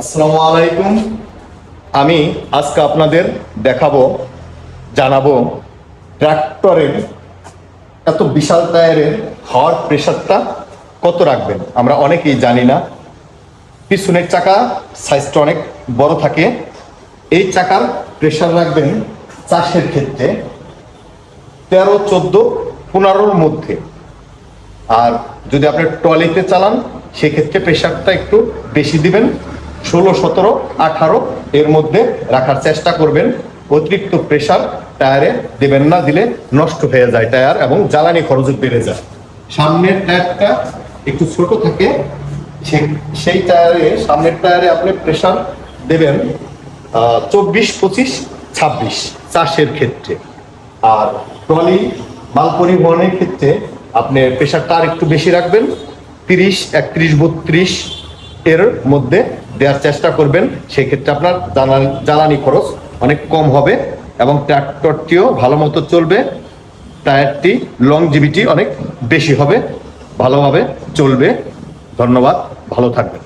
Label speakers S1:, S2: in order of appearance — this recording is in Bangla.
S1: আসসালামু আলাইকুম। আমি আজকে আপনাদের দেখাবো, জানাব ট্রাক্টরের এত বিশাল টায়ারের হাওয়ার প্রেশারটা কত রাখবেন? আমরা অনেকেই জানি না। পিছনের চাকা সাইজটা অনেক বড় থাকে। এই চাকার প্রেশার রাখবেন চাষের ক্ষেত্রে তেরো, চোদ্দ, পনেরোর মধ্যে। আর যদি আপনি ট্রলিতে চালান, সেক্ষেত্রে প্রেশারটা একটু বেশি দিবেন। ষোলো, সতেরো, আঠারো এর মধ্যে রাখার চেষ্টা করবেন। অতিরিক্ত প্রেশার টায়ারে দেবেন না, দিলে নষ্ট হয়ে যায় টায়ার এবং জ্বালানি খরচ বেড়ে যায়। সামনের টায়ারটা একটু ছোট থাকে সেই টায়ারে সামনের টায়ারে আপনি প্রেশার দেবেন চব্বিশ, পঁচিশ, ছাব্বিশ চাষের ক্ষেত্রে। আর ট্রলি মাল পরিবহনের ক্ষেত্রে আপনি প্রেশারটা আর একটু বেশি রাখবেন, তিরিশ, একত্রিশ, বত্রিশ এর মধ্যে দেওয়ার চেষ্টা করবেন। সেক্ষেত্রে আপনার জ্বালানি খরচ অনেক কম হবে এবং ট্র্যাক্টরটিও ভালো মতো চলবে। টায়ারটি লংজিভিটি অনেক বেশি হবে, ভালোভাবে চলবে। ধন্যবাদ, ভালো থাকবেন।